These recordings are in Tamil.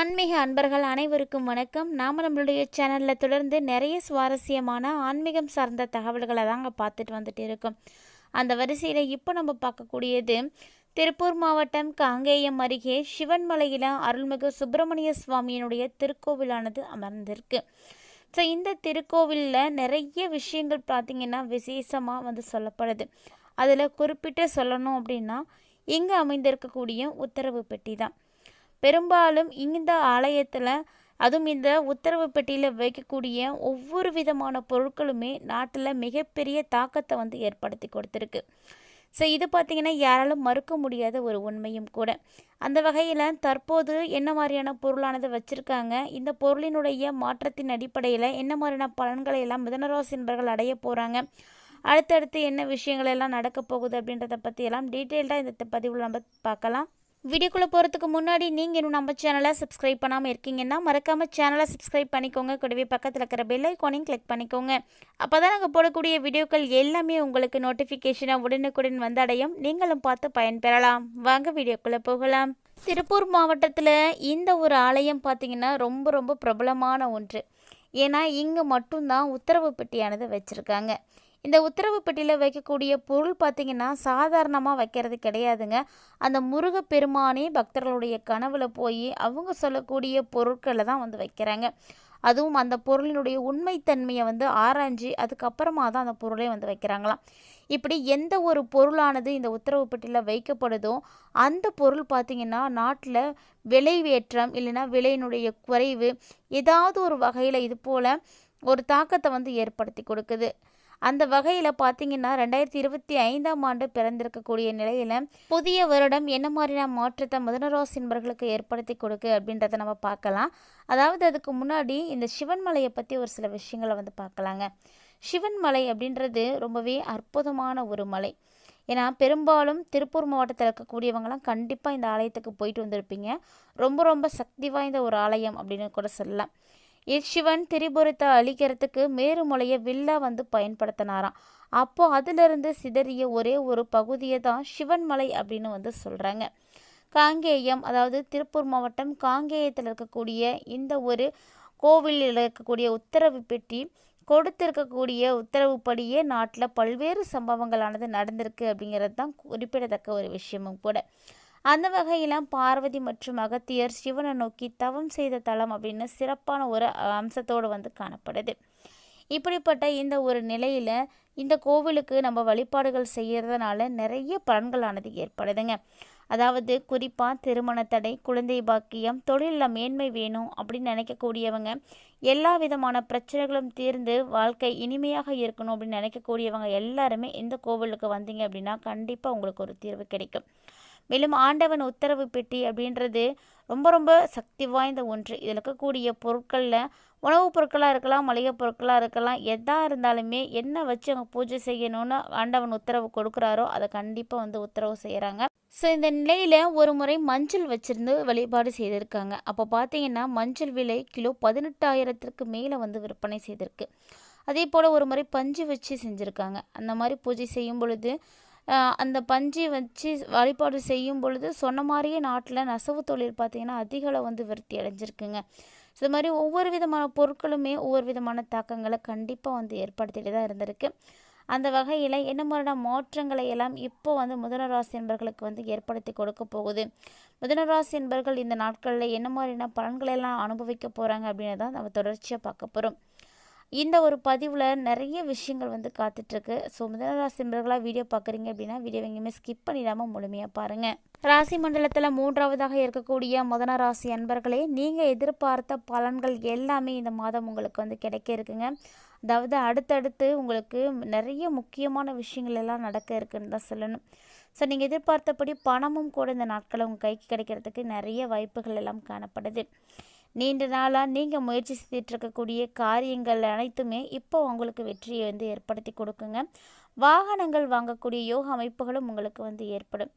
ஆன்மீக அன்பர்கள் அனைவருக்கும் வணக்கம். நாம் நம்மளுடைய சேனலில் தொடர்ந்து நிறைய சுவாரஸ்யமான ஆன்மீகம் சார்ந்த தகவல்களை தாங்க பார்த்துட்டு வந்துட்டு இருக்கோம். அந்த வரிசையில் இப்போ நம்ம பார்க்கக்கூடியது திருப்பூர் மாவட்டம் காங்கேயம் அருகே சிவன்மலையில் அருள்மிகு சுப்பிரமணிய சுவாமியினுடைய திருக்கோவிலானது அமர்ந்திருக்கு. ஸோ இந்த திருக்கோவிலில் நிறைய விஷயங்கள் பார்த்திங்கன்னா விசேஷமாக வந்து சொல்லப்படுது. அதில் குறிப்பிட்டு சொல்லணும் அப்படின்னா இங்கே அமைந்திருக்கக்கூடிய உத்தரவு பெட்டி தான் பெரும்பாலும் இந்த ஆலயத்தில் அதுவும் இந்த உத்தரவு பெட்டியில் வைக்கக்கூடிய ஒவ்வொரு விதமான பொருட்களுமே நாட்டில் மிகப்பெரிய தாக்கத்தை வந்து ஏற்படுத்தி கொடுத்துருக்கு. ஸோ இது பார்த்திங்கன்னா யாராலும் மறுக்க முடியாத ஒரு உண்மையும் கூட. அந்த வகையில் தற்போது என்ன மாதிரியான பொருளானது வச்சுருக்காங்க இந்த பொருளினுடைய மாற்றத்தின் அடிப்படையில் என்ன மாதிரியான பலன்களை எல்லாம் மிதனராசி என்பர்கள் அடைய போகிறாங்க அடுத்தடுத்து என்ன விஷயங்கள் எல்லாம் நடக்க போகுது அப்படின்றத பற்றியெல்லாம் டீட்டெயில்டாக இந்த பதிவில் நம்ம பார்க்கலாம். வீடியோக்குள்ளே போகிறதுக்கு முன்னாடி நீங்கள் இன்னும் நம்ம சேனலை சப்ஸ்கிரைப் பண்ணாமல் இருக்கீங்கன்னா மறக்காமல் சேனலை சப்ஸ்கிரைப் பண்ணிக்கோங்க. கூடவே பக்கத்தில் இருக்கிற பெல் ஐக்கானையும் கிளிக் பண்ணிக்கோங்க. அப்போ தான் நாங்கள் போடக்கூடிய வீடியோக்கள் எல்லாமே உங்களுக்கு நோட்டிஃபிகேஷனாக உடனுக்குடன் வந்தடையும். நீங்களும் பார்த்து பயன்பெறலாம். வாங்க வீடியோக்குள்ளே போகலாம். திருப்பூர் மாவட்டத்தில் இந்த ஒரு ஆலயம் பார்த்திங்கன்னா ரொம்ப ரொம்ப பிரபலமான ஒன்று. ஏன்னா இங்கே மட்டும்தான் உத்தரவு பெட்டியானது வச்சுருக்காங்க. இந்த உத்தரவு பெட்டியில் வைக்கக்கூடிய பொருள் பார்த்திங்கன்னா சாதாரணமாக வைக்கிறது கிடையாதுங்க. அந்த முருகப்பெருமானே பக்தர்களுடைய கனவில் போய் அவங்க சொல்லக்கூடிய பொருட்களை தான் வந்து வைக்கிறாங்க. அதுவும் அந்த பொருளினுடைய உண்மைத்தன்மையை வந்து ஆராய்ஞ்சு அதுக்கப்புறமா தான் அந்த பொருளை வந்து வைக்கிறாங்களாம். இப்படி எந்த ஒரு பொருளானது இந்த உத்தரவு பெட்டியில் வைக்கப்படுதோ அந்த பொருள் பார்த்திங்கன்னா நாட்டில் விலைவேற்றம் இல்லைன்னா விலையினுடைய குறைவு ஏதாவது ஒரு வகையில் இது போல் ஒரு தாக்கத்தை வந்து ஏற்படுத்தி கொடுக்குது. அந்த வகையில் பார்த்தீங்கன்னா ரெண்டாயிரத்தி இருபத்தி ஐந்தாம் ஆண்டு பிறந்திருக்கக்கூடிய நிலையில் புதிய வருடம் என்ன மாதிரியான மாற்றத்தை முதனராசி என்பர்களுக்கு ஏற்படுத்தி கொடுக்கு அப்படின்றத நம்ம பார்க்கலாம். அதாவது அதுக்கு முன்னாடி இந்த சிவன்மலையை பற்றி ஒரு சில விஷயங்களை வந்து பார்க்கலாங்க. சிவன்மலை அப்படின்றது ரொம்பவே அற்புதமான ஒரு மலை. ஏன்னா பெரும்பாலும் திருப்பூர் மாவட்டத்தில் இருக்கக்கூடியவங்களாம் கண்டிப்பாக இந்த ஆலயத்துக்கு போயிட்டு வந்திருப்பீங்க. ரொம்ப ரொம்ப சக்தி வாய்ந்த ஒரு ஆலயம் அப்படின்னு கூட சொல்லலாம். இச்சிவன் திரிபுரத்தை அழிக்கிறதுக்கு மேருமலையை வில்லா வந்து பயன்படுத்தினாராம். அப்போ அதிலிருந்து சிதறிய ஒரே ஒரு பகுதியை தான் சிவன்மலை அப்படின்னு வந்து சொல்கிறாங்க காங்கேயம் அதாவது திருப்பூர் மாவட்டம் காங்கேயத்தில் இருக்கக்கூடிய இந்த ஒரு கோவிலில் இருக்கக்கூடிய உத்தரவு பெட்டி கொடுத்திருக்கக்கூடிய உத்தரவுப்படியே நாட்டில் பல்வேறு சம்பவங்களானது நடந்திருக்கு அப்படிங்கிறது தான் குறிப்பிடத்தக்க ஒரு விஷயமும் கூட. அந்த வகையில் பார்வதி மற்றும் அகத்தியர் சிவனை நோக்கி தவம் செய்த தலம் அப்படின்னு சிறப்பான ஒரு அம்சத்தோடு வந்து காணப்படுது. இப்படிப்பட்ட இந்த ஒரு நிலையில் இந்த கோவிலுக்கு நம்ம வழிபாடுகள் செய்கிறதுனால நிறைய பலன்களானது ஏற்படுதுங்க. அதாவது குறிப்பாக திருமண தடை குழந்தை பாக்கியம் தொழிலில் மேன்மை வேணும் அப்படின்னு நினைக்கக்கூடியவங்க எல்லா விதமான பிரச்சனைகளும் தீர்ந்து வாழ்க்கை இனிமையாக இருக்கணும் அப்படின்னு நினைக்கக்கூடியவங்க எல்லாருமே இந்த கோவிலுக்கு வந்தீங்க அப்படின்னா கண்டிப்பாக உங்களுக்கு ஒரு தீர்வு கிடைக்கும். மேலும் ஆண்டவன் உத்தரவு பெட்டி அப்படின்றது ரொம்ப ரொம்ப சக்தி வாய்ந்த ஒன்று. இதில் இருக்கக்கூடிய பொருட்களில் உணவுப் பொருட்களாக இருக்கலாம் மளிகை பொருட்களாக இருக்கலாம் எதாக இருந்தாலுமே என்ன வச்சு அவங்க பூஜை செய்யணும்னு ஆண்டவன் உத்தரவு கொடுக்குறாரோ அதை கண்டிப்பாக வந்து உத்தரவு செய்கிறாங்க ஸோ இந்த நிலையில் ஒரு முறை மஞ்சள் வச்சுருந்து வழிபாடு செய்திருக்காங்க. அப்போ பார்த்தீங்கன்னா மஞ்சள் விலை கிலோ பதினெட்டாயிரத்திற்கு மேலே வந்து விற்பனை செய்திருக்கு. அதே போல் ஒரு முறை பஞ்சு வச்சு செஞ்சுருக்காங்க. அந்த மாதிரி பூஜை செய்யும் பொழுது அந்த பஞ்சு வச்சு வழிபாடு செய்யும் பொழுது சொன்ன மாதிரியே நாட்டில் நெசவு தொழில் பார்த்திங்கன்னா அதிகளவு வந்து விருத்தி அடைஞ்சிருக்குங்க. இது மாதிரி ஒவ்வொரு விதமான பொருட்களுமே ஒவ்வொரு விதமான தாக்கங்களை கண்டிப்பாக வந்து ஏற்படுத்திட்டு தான் இருந்திருக்கு. அந்த வகையில் என்ன மாதிரியான மாற்றங்களை எல்லாம் இப்போ வந்து முதனராசி என்பர்களுக்கு வந்து ஏற்படுத்தி கொடுக்க போகுது. முதனராசி என்பர்கள் இந்த நாட்களில் என்ன மாதிரியான பலன்களை எல்லாம் அனுபவிக்க போகிறாங்க அப்படின்னு தான் நம்ம தொடர்ச்சியாக பார்க்க போகிறோம் இந்த ஒரு பதிவில் நிறைய விஷயங்கள் வந்து காத்துட்ருக்கு. ஸோ முதலராசி நண்பர்களாக வீடியோ பார்க்குறீங்க அப்படின்னா வீடியோ எங்கேயுமே ஸ்கிப் பண்ணிடாமல் முழுமையாக பாருங்கள் ராசி மண்டலத்தில் மூன்றாவதாக இருக்கக்கூடிய முதன ராசி அன்பர்களே நீங்கள் எதிர்பார்த்த பலன்கள் எல்லாமே இந்த மாதம் உங்களுக்கு வந்து கிடைக்க இருக்குங்க. அதாவது அடுத்தடுத்து உங்களுக்கு நிறைய முக்கியமான விஷயங்கள் எல்லாம் நடக்க இருக்குன்னு தான் சொல்லணும். ஸோ நீங்கள் எதிர்பார்த்தபடி பணமும் கூட இந்த நாட்களில் உங்கள் கைக்கு கிடைக்கிறதுக்கு நிறைய வாய்ப்புகள் எல்லாம் காணப்படுது. நீண்ட நாளாக நீங்கள் முயற்சி செய்துட்டு இருக்கக்கூடிய காரியங்கள் அனைத்துமே இப்போ உங்களுக்கு வெற்றியை வந்து ஏற்படுத்தி கொடுக்குங்க. வாகனங்கள் வாங்கக்கூடிய யோக அமைப்புகளும் உங்களுக்கு வந்து ஏற்படும்.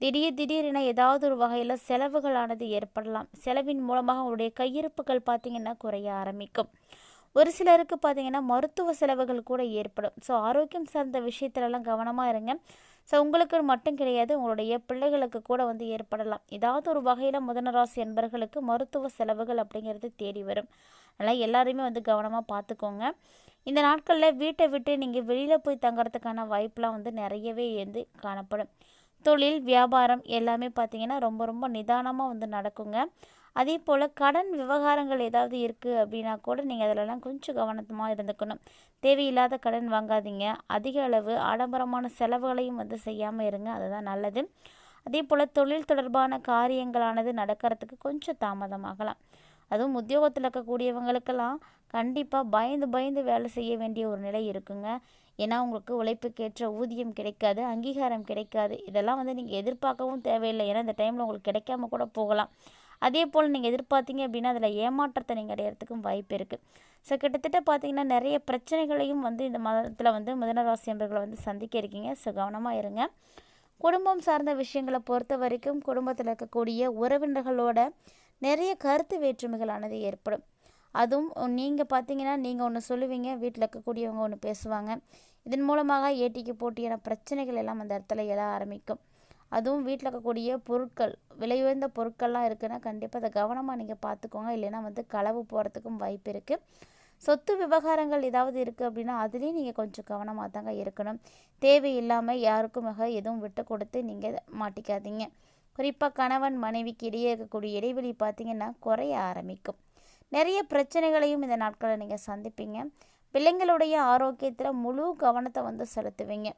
திடீர் திடீரென ஏதாவது ஒரு வகையில் செலவுகளானது ஏற்படலாம். செலவின் மூலமாக உங்களுடைய கையிருப்புகள் பார்த்திங்கன்னா குறைய ஆரம்பிக்கும். ஒரு சிலருக்கு பார்த்திங்கன்னா மருத்துவ செலவுகள் கூட ஏற்படும். ஸோ ஆரோக்கியம் சார்ந்த விஷயத்துலலாம் கவனமாக இருங்க. ஸோ உங்களுக்கு மட்டும் கிடையாது உங்களுடைய பிள்ளைகளுக்கு கூட வந்து ஏற்படலாம். ஏதாவது ஒரு வகையில் முதனராசி என்பர்களுக்கு மருத்துவ செலவுகள் அப்படிங்கிறது தேடி வரும். அதனால் எல்லாருமே வந்து கவனமாக பார்த்துக்கோங்க இந்த நாட்களில் வீட்டை விட்டு நீங்கள் வெளியில் போய் தங்குறதுக்கான வாய்ப்பெலாம் வந்து நிறையவே வந்து காணப்படும். தொழில் வியாபாரம் எல்லாமே பார்த்திங்கன்னா ரொம்ப ரொம்ப நிதானமாக வந்து நடக்குங்க. அதே போல் கடன் விவகாரங்கள் ஏதாவது இருக்குது அப்படின்னா கூட நீங்கள் அதிலலாம் கொஞ்சம் கவனத்தமாக இருந்துக்கணும். தேவையில்லாத கடன் வாங்காதீங்க. அதிக அளவு ஆடம்பரமான செலவுகளையும் வந்து செய்யாமல் இருங்க. அதுதான் நல்லது. அதே போல் தொழில் தொடர்பான காரியங்களானது நடக்கிறதுக்கு கொஞ்சம் தாமதமாகலாம் அதுவும் உத்தியோகத்தில் இருக்கக்கூடியவங்களுக்கெல்லாம் கண்டிப்பாக பயந்து பயந்து வேலை செய்ய வேண்டிய ஒரு நிலை இருக்குங்க. ஏன்னா உங்களுக்கு உழைப்புக்கேற்ற ஊதியம் கிடைக்காது அங்கீகாரம் கிடைக்காது. இதெல்லாம் வந்து நீங்கள் எதிர்பார்க்கவும் தேவையில்லை. ஏன்னா இந்த டைமில் உங்களுக்கு கிடைக்காம கூட போகலாம். அதே போல் நீங்கள் எதிர்பார்த்தீங்க அப்படின்னா அதில் ஏமாற்றத்தை நீங்கள் அடையிறதுக்கும் வாய்ப்பு இருக்குது ஸோ கிட்டத்தட்ட பார்த்தீங்கன்னா நிறைய பிரச்சனைகளையும் வந்து இந்த மதத்தில் வந்து மிதனராசி என்பர்களை வந்து சந்திக்க இருக்கீங்க. ஸோ கவனமாக இருங்க. குடும்பம் சார்ந்த விஷயங்களை பொறுத்த வரைக்கும் குடும்பத்தில் இருக்கக்கூடிய உறவினர்களோட நிறைய கருத்து வேற்றுமைகளானது ஏற்படும். அதுவும் நீங்கள் பார்த்தீங்கன்னா நீங்கள் ஒன்று சொல்லுவீங்க வீட்டில் இருக்கக்கூடியவங்க ஒன்று பேசுவாங்க. இதன் மூலமாக ஏட்டிக்கு போட்டியான பிரச்சனைகள் எல்லாம் அந்த இடத்துல எழ ஆரம்பிக்கும். அதுவும் வீட்டில் இருக்கக்கூடிய பொருட்கள் விலை உயர்ந்த பொருட்கள்லாம் இருக்குன்னா கண்டிப்பாக அதை கவனமாக நீங்கள் பார்த்துக்கோங்க இல்லைன்னா வந்து களவு போகிறதுக்கும் வாய்ப்பு இருக்குது சொத்து விவகாரங்கள் ஏதாவது இருக்குது அப்படின்னா அதுலேயும் நீங்கள் கொஞ்சம் கவனமாக தாங்க இருக்கணும். தேவையில்லாமல் யாருக்குமாக எதுவும் விட்டு கொடுத்து நீங்கள் மாட்டிக்காதீங்க. குறிப்பாக கணவன் மனைவிக்கு இடையே இருக்கக்கூடிய இடைவெளி பார்த்திங்கன்னா குறைய ஆரம்பிக்கும். நிறைய பிரச்சனைகளையும் இந்த நாட்களில் நீங்கள் சந்திப்பீங்க. பிள்ளைங்களுடைய ஆரோக்கியத்தில் முழு கவனத்தை வந்து செலுத்துவீங்க.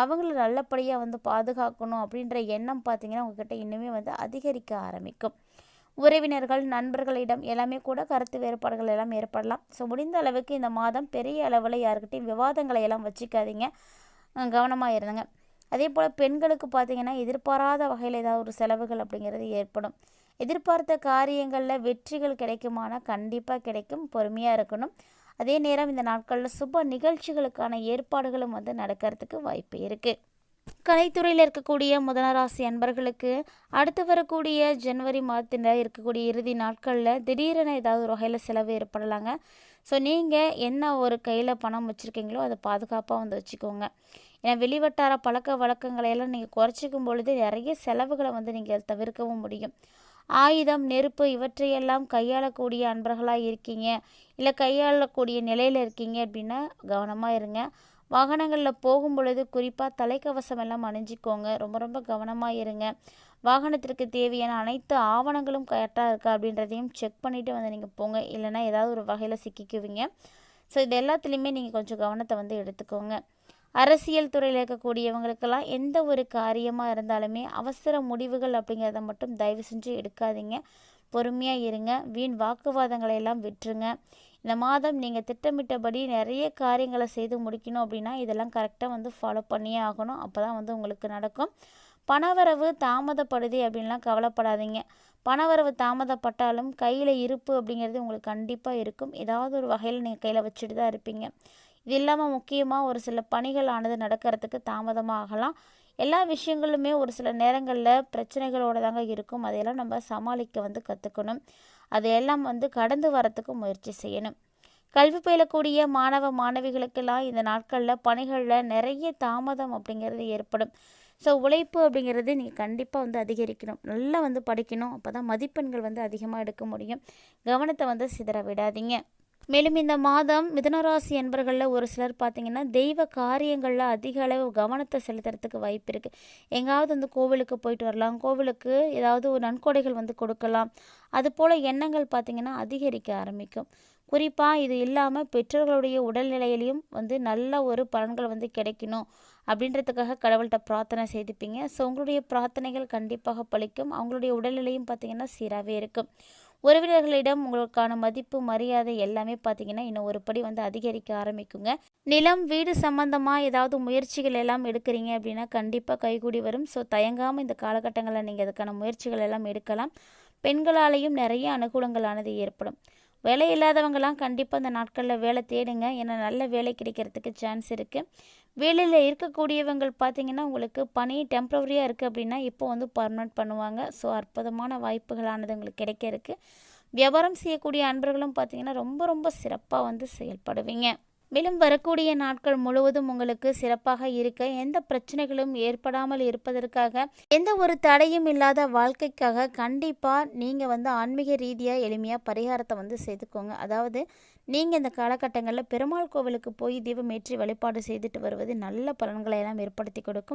அவங்கள நல்லபடியாக வந்து பாதுகாக்கணும் அப்படின்ற எண்ணம் பார்த்திங்கன்னா உங்ககிட்ட இன்னுமே வந்து அதிகரிக்க ஆரம்பிக்கும். உறவினர்கள் நண்பர்களிடம் எல்லாமே கூட கருத்து வேறுபாடுகள் எல்லாம் ஏற்படலாம். ஸோ முடிந்த அளவுக்கு இந்த மாதம் பெரிய அளவில் யாருக்கிட்டையும் விவாதங்களை எல்லாம் வச்சுக்காதீங்க. கவனமாக இருந்துங்க. அதே போல் பெண்களுக்கு பார்த்திங்கன்னா எதிர்பாராத வகையில் ஏதாவது ஒரு செலவுகள் அப்படிங்கிறது ஏற்படும். எதிர்பார்த்த காரியங்களில் வெற்றிகள் கிடைக்குமானா கண்டிப்பாக கிடைக்கும். பொறுமையாக இருக்கணும். அதே நேரம் இந்த நாட்களில் சுப நிகழ்ச்சிகளுக்கான ஏற்பாடுகளும் வந்து நடக்கிறதுக்கு வாய்ப்பு இருக்குது கலைத்துறையில் இருக்கக்கூடிய முதலராசி அன்பர்களுக்கு அடுத்து வரக்கூடிய ஜனவரி மாதத்தில் இருக்கக்கூடிய இறுதி நாட்களில் திடீரென ஏதாவது ஒரு வகையில் செலவு ஏற்படலாங்க. ஸோ நீங்கள் என்ன ஒரு கையில் பணம் வச்சுருக்கீங்களோ அதை பாதுகாப்பாக வந்து வச்சுக்கோங்க. ஏன்னா வெளிவட்டார பழக்க வழக்கங்களை எல்லாம் நீங்கள் குறைச்சிக்கும் பொழுது நிறைய செலவுகளை வந்து நீங்கள் தவிர்க்கவும் முடியும். ஆயுதம் நெருப்பு இவற்றையெல்லாம் கையாளக்கூடிய அன்பர்களாக இருக்கீங்க. இல்லை கையாளக்கூடிய நிலையில் இருக்கீங்க அப்படின்னா கவனமாக இருங்க. வாகனங்களில் போகும் பொழுது குறிப்பாக தலைக்கவசம் எல்லாம் அணிஞ்சிக்கோங்க. ரொம்ப ரொம்ப கவனமாக இருங்க. வாகனத்திற்கு தேவையான அனைத்து ஆவணங்களும் கரெக்டாக இருக்கா அப்படின்றதையும் செக் பண்ணிவிட்டு வந்து நீங்கள் போங்க. இல்லைனா ஏதாவது ஒரு வகையில் சிக்கிக்குவீங்க. ஸோ இது எல்லாத்துலேயுமே நீங்கள் கொஞ்சம் கவனத்தை வந்து எடுத்துக்கோங்க. அரசியல் துறையில் இருக்கக்கூடியவங்களுக்கெல்லாம் எந்த ஒரு காரியமாக இருந்தாலுமே அவசர முடிவுகள் அப்படிங்கிறத மட்டும் தயவு செஞ்சு எடுக்காதீங்க. பொறுமையாக இருங்க. வீண் வாக்குவாதங்களை எல்லாம் விட்டுருங்க. இந்த மாதம் நீங்கள் திட்டமிட்டபடி நிறைய காரியங்களை செய்து முடிக்கணும் அப்படின்னா இதெல்லாம் கரெக்டாக வந்து ஃபாலோ பண்ணியே ஆகணும். அப்போ தான் வந்து உங்களுக்கு நடக்கும். பணவரவு தாமதப்படுது அப்படின்லாம் கவலைப்படாதீங்க. பணவரவு தாமதப்பட்டாலும் கையில் இருப்பு அப்படிங்கிறது உங்களுக்கு கண்டிப்பாக இருக்கும். ஏதாவது ஒரு வகையில் நீங்கள் கையில் வச்சுட்டு தான் இருப்பீங்க. இது இல்லாமல் முக்கியமாக ஒரு சில பணிகள் ஆனது நடக்கிறதுக்கு தாமதமாகலாம். எல்லா விஷயங்களுமே ஒரு சில நேரங்களில் பிரச்சனைகளோடு தாங்க இருக்கும். அதையெல்லாம் நம்ம சமாளிக்க வந்து கற்றுக்கணும் அதையெல்லாம் வந்து கடந்து வரத்துக்கு முயற்சி செய்யணும். கல்வி பயிலக்கூடிய மாணவ மாணவிகளுக்கெல்லாம் இந்த நாட்களில் பணிகளில் நிறைய தாமதம் அப்படிங்கிறது ஏற்படும். ஸோ உழைப்பு அப்படிங்கிறது நீங்கள் கண்டிப்பாக வந்து அதிகரிக்கணும். நல்லா வந்து படிக்கணும். அப்போ தான் மதிப்பெண்கள் வந்து அதிகமாக எடுக்க முடியும். கவனத்தை வந்து சிதற விடாதீங்க. மேலும் இந்த மாதம் மிதனராசி என்பர்களில் ஒரு சிலர் பார்த்திங்கன்னா தெய்வ காரியங்களில் அதிக அளவு கவனத்தை செலுத்துறதுக்கு வாய்ப்பு இருக்குது எங்காவது வந்து கோவிலுக்கு போயிட்டு வரலாம். கோவிலுக்கு ஏதாவது ஒரு நன்கொடைகள் வந்து கொடுக்கலாம். அதுபோல் எண்ணங்கள் பார்த்திங்கன்னா அதிகரிக்க ஆரம்பிக்கும். குறிப்பாக இது இல்லாமல் பெற்றோர்களுடைய உடல்நிலையிலையும் வந்து நல்ல ஒரு பலன்கள் வந்து கிடைக்கணும் அப்படின்றதுக்காக கடவுள்கிட்ட பிரார்த்தனை செய்துப்பீங்க. ஸோ உங்களுடைய பிரார்த்தனைகள் கண்டிப்பாக பழிக்கும் அவங்களுடைய உடல்நிலையும் பார்த்திங்கன்னா சீராகவே இருக்கும். உறவினர்களிடம் உங்களுக்கான மதிப்பு மரியாதை எல்லாமே பார்த்தீங்கன்னா இன்னும் ஒரு படி வந்து அதிகரிக்க ஆரம்பிக்குங்க. நிலம் வீடு சம்பந்தமாக ஏதாவது முயற்சிகள் எல்லாம் எடுக்கிறீங்க அப்படின்னா கண்டிப்பாக கைகூடி வரும். ஸோ தயங்காமல் இந்த காலகட்டங்களில் நீங்கள் அதுக்கான முயற்சிகள் எல்லாம் எடுக்கலாம். பெண்களாலேயும் நிறைய அனுகூலங்களானது ஏற்படும். வேலை இல்லாதவங்களாம் கண்டிப்பாக இந்த நாட்களில் வேலை தேடுங்க. ஏன்னா நல்ல வேலை கிடைக்கிறதுக்கு சான்ஸ் இருக்குது வேலையில் இருக்கக்கூடியவங்கள் பார்த்திங்கன்னா உங்களுக்கு பணி டெம்ப்ரவரியாக இருக்குது அப்படின்னா இப்போ வந்து பர்மனெண்ட் பண்ணுவாங்க. ஸோ அற்புதமான வாய்ப்புகளானது உங்களுக்கு கிடைக்க இருக்குது வியாபாரம் செய்யக்கூடிய அன்பர்களும் பார்த்திங்கன்னா ரொம்ப ரொம்ப சிறப்பாக வந்து செயல்படுவீங்க. மேலும் வரக்கூடிய நாட்கள் முழுவதும் உங்களுக்கு சிறப்பாக இருக்க எந்த பிரச்சனைகளும் ஏற்படாமல் இருப்பதற்காக எந்த ஒரு தடையும் இல்லாத வாழ்க்கைக்காக கண்டிப்பாக நீங்கள் வந்து ஆன்மீக ரீதியாக எளிமையாக பரிகாரத்தை வந்து செய்துக்கோங்க. அதாவது நீங்கள் இந்த காலகட்டங்களில் பெருமாள் கோவிலுக்கு போய் தீபமேற்றி வழிபாடு செய்துட்டு வருவது நல்ல பலன்களை எல்லாம் ஏற்படுத்தி கொடுக்கும்.